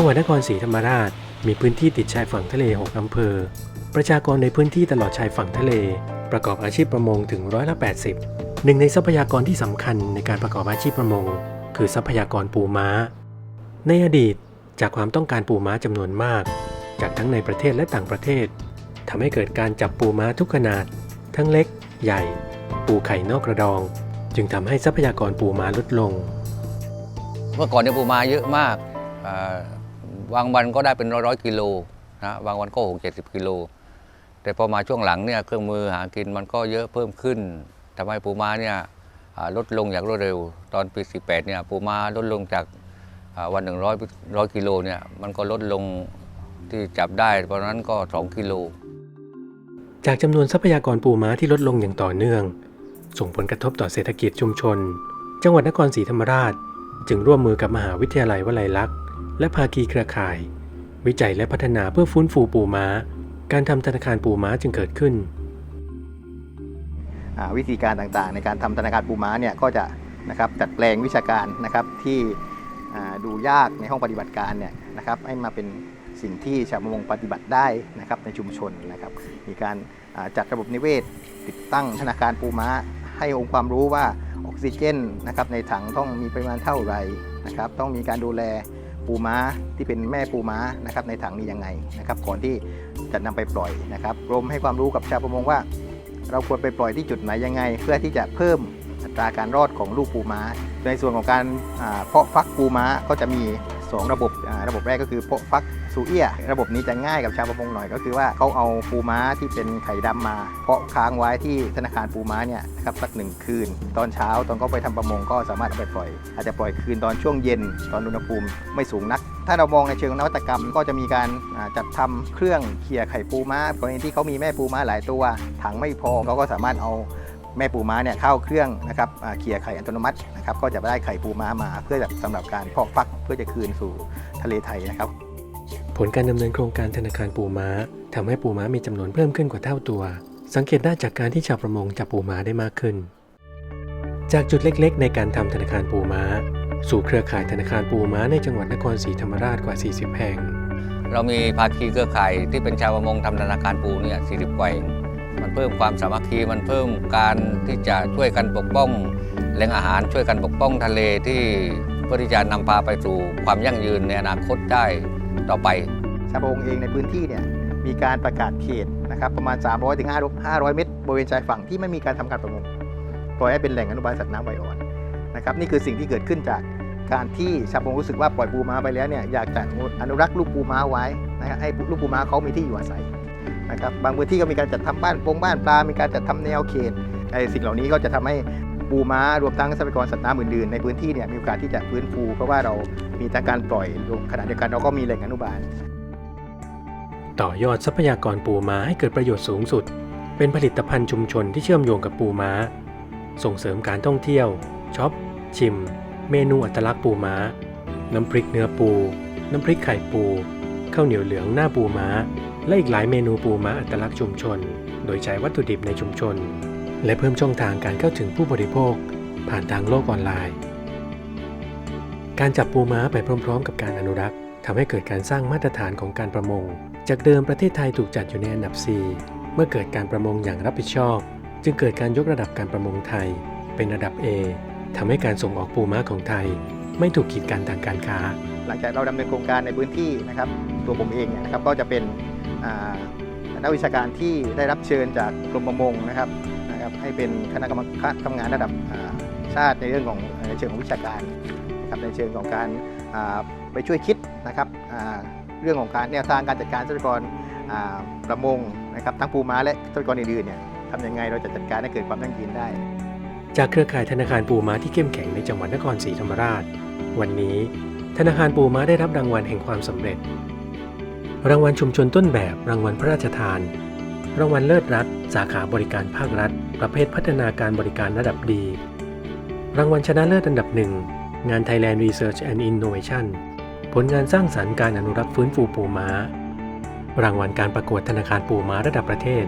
จังหวัดนครศรีธรรมราช มีพื้นที่ติดชายฝั่งทะเล 6 อำเภอ ประชากรในพื้นที่ตลอดชายฝั่งทะเล ประกอบอาชีพประมงถึงร้อยละ 80 หนึ่งในทรัพยากรที่สำคัญในการประกอบอาชีพประมง คือทรัพยากรปูม้า ในอดีตจากความต้องการปูม้าจำนวนมาก จากทั้งในประเทศและต่างประเทศทำให้เกิดการจับปูม้าทุกขนาด ทั้งเล็ก ใหญ่ ปูไข่นอกกระดอง จึงทำให้ทรัพยากรปูม้าลดลง เมื่อก่อนเนี่ยปูม้าเยอะมากอ่า บางวันก็ได้เป็นร้อยๆกิโลนะบางวันก็หกเจ็ดสิบกิโล แต่พอมาช่วงหลังเนี่ยเครื่องมือหากินมันก็เยอะเพิ่มขึ้นทำให้ปูม้าเนี่ยลดลงอย่างรวดเร็ว ตอนปี48เนี่ยปูม้าลดลงจากวันหนึ่งร้อยร้อยกิโลเนี่ยมันก็ลดลงที่จับได้เพราะนั้นก็2กิโล จากจำนวนทรัพยากรปูม้าที่ลดลงอย่างต่อเนื่อง ส่งผลกระทบต่อเศรษฐกิจชุมชน จังหวัดนครศรีธรรมราช จึงร่วมมือกับมหาวิทยาลัยวลัยลักษณ์ และภาคีเครือข่าย วิจัยและพัฒนาเพื่อฟื้นฟูปูม้า การทำธนาคารปูม้าจึงเกิดขึ้น วิธีการต่างๆ ในการทำธนาคารปูม้าเนี่ยก็จะนะครับจัดแปลงวิชาการนะครับที่ดูยากในห้องปฏิบัติการเนี่ยนะครับให้มาเป็นสิ่งที่ชาวประมงปฏิบัติได้นะครับในชุมชนนะครับ มีการจัดระบบนิเวศ ติดตั้งธนาคารปูม้า ให้องค์ความรู้ว่าออกซิเจนนะครับในถังต้องมีปริมาณเท่าไหร่นะครับ ต้องมีการดูแล ปูม้าที่เป็นแม่ปูม้านะครับในถังนี้ยังไงนะครับก่อนที่จะนำไปปล่อยนะครับรวมให้ความรู้กับชาวประมงว่า เราควรไปปล่อยที่จุดไหนยังไง เพื่อที่จะเพิ่มอัตราการรอดของลูกปูม้า ในส่วนของการเพาะฟักปูม้าก็จะมี 2 ระบบอ่าระบบแรกก็คือเพาะฟักซูเอียระบบนี้จะง่ายกับชาวประมงหน่อยก็คือว่าเขาเอาปูม้าที่เป็นไข่ดำมา เพาะค้างไว้ที่ธนาคารปูม้าเนี่ยนะครับสักหนึ่งคืน ตอนเช้าตอนเขาไปทำประมงก็สามารถเอาไปปล่อย อาจจะปล่อยคืนตอนช่วงเย็นตอนอุณหภูมิไม่สูงนัก ถ้าเรามองในเชิงนวัตกรรมก็จะมีการจัดทำเครื่องเขี่ยไข่ปูม้ากรณีที่เขามีแม่ปูม้าหลายตัว ถังไม่พอเขาก็สามารถเอา แม่ปูม้าเนี่ยเข้าเครื่องนะครับอ่าเขี่ยไข่อัตโนมัตินะครับก็จะได้ไข่ปูม้ามาเพื่อแบบสำหรับการเพาะฟักเพื่อจะคืนสู่ทะเลไทยนะครับ ผลการดำเนินโครงการธนาคารปูม้าทำให้ปูม้ามีจำนวนเพิ่มขึ้นกว่าเท่าตัว สังเกตได้จากการที่ชาวประมงจับปูม้าได้มากขึ้น จากจุดเล็กๆ ในการทำธนาคารปูม้า สู่เครือข่ายธนาคารปูม้าในจังหวัดนครศรีธรรมราชกว่า 40 แห่ง เรามีภาคีเครือข่ายที่เป็นชาวประมงทำธนาคารปูเนี่ย40กว่าเอง มันเพิ่มความสามัคคีมันเพิ่มการที่จะช่วยกันปกป้องแหล่งอาหารช่วยกันปกป้องทะเลที่เพื่อที่จะนำพาไปสู่ความยั่งยืนในอนาคตได้ต่อไป ชาวประมงเองในพื้นที่เนี่ยมีการประกาศเขตนะครับประมาณ 300ถึง500 เมตรบริเวณชายฝั่งที่ไม่มีการทำการประมงปล่อยให้เป็นแหล่งอนุบาลสัตว์น้ำไวอ่อนนะครับนี่คือสิ่งที่เกิดขึ้นจากการที่ชาวประมงรู้สึกว่าปล่อยปูม้าไปแล้วเนี่ยอยากจะอนุรักษ์ลูกปูม้าไว้นะครับให้ลูกปูม้าเขามีที่อยู่อาศัย นะครับบางพื้นที่ก็มีการจัดทำบ้านปงบ้านปลา มีการจัดทำแนวเขตไอ้สิ่งเหล่านี้ก็จะทำให้ปูม้ารวมทั้งทรัพยากรสัตว์น้ำอื่นๆในพื้นที่เนี่ยมีโอกาสที่จะฟื้นฟู เพราะว่าเรามีทั้งการปล่อยรวมขณะเดียวกันเราก็มีแหล่งอนุบาล ต่อยอดทรัพยากรปูม้าให้เกิดประโยชน์สูงสุด เป็นผลิตภัณฑ์ชุมชนที่เชื่อมโยงกับปูม้า ส่งเสริมการท่องเที่ยวช็อปชิม เมนูอัตลักษณ์ปูม้า น้ำพริกเนื้อปู น้ำพริกไข่ปูข้าวเหนียวเหลืองหน้าปูม้า และอีกหลายเมนูปูม้าอัตลักษณ์ชุมชน โดยใช้วัตถุดิบในชุมชน และเพิ่มช่องทางการเข้าถึงผู้บริโภค ผ่านทางโลกออนไลน์ การจับปูม้าไปพร้อม ๆ กับการอนุรักษ์ทำให้เกิดการสร้างมาตรฐานของการประมง จากเดิมประเทศไทยถูกจัดอยู่ในอันดับ 4 เมื่อเกิดการประมงอย่างรับผิดชอบ จึงเกิดการยกระดับการประมงไทย เป็นระดับ A ทำให้การส่งออกปูม้าของไทย ไม่ถูกกีดกันทางการค้า หลังจากเราดำเนินโครงการในพื้นที่นะครับ ตัวผมเองเนี่ยนะครับก็จะเป็น นักวิชาการที่ได้รับเชิญจากกรมประมงนะครับนะครับ ให้เป็นคณะกรรมการทำงานระดับชาติในเรื่องของในเชิงของวิชาการนะครับในเชิงของการไปช่วยคิดนะครับเรื่องของการแนวทางการจัดการทรัพยากรประมงนะครับทั้งปูม้าและทรัพยากรอื่นๆเนี่ยทำยังไงเราจะจัดการให้เกิดความยั่งยืนได้ จากเครือข่ายธนาคารปูม้าที่เข้มแข็งในจังหวัดนครศรีธรรมราช วันนี้ ธนาคารปูม้าได้รับรางวัลแห่งความสำเร็จ รางวัลชุมชนต้นแบบ รางวัลพระราชทาน รางวัลเลิศรัฐ สาขาบริการภาครัฐ ประเภทพัฒนาการบริการระดับดี รางวัลชนะเลิศอันดับหนึ่ง งาน Thailand Research and Innovation ผลงานสร้างสรรค์การอนุรักษ์ฟื้นฟูปูม้า รางวัลการประกวดธนาคารปูม้าระดับประเทศ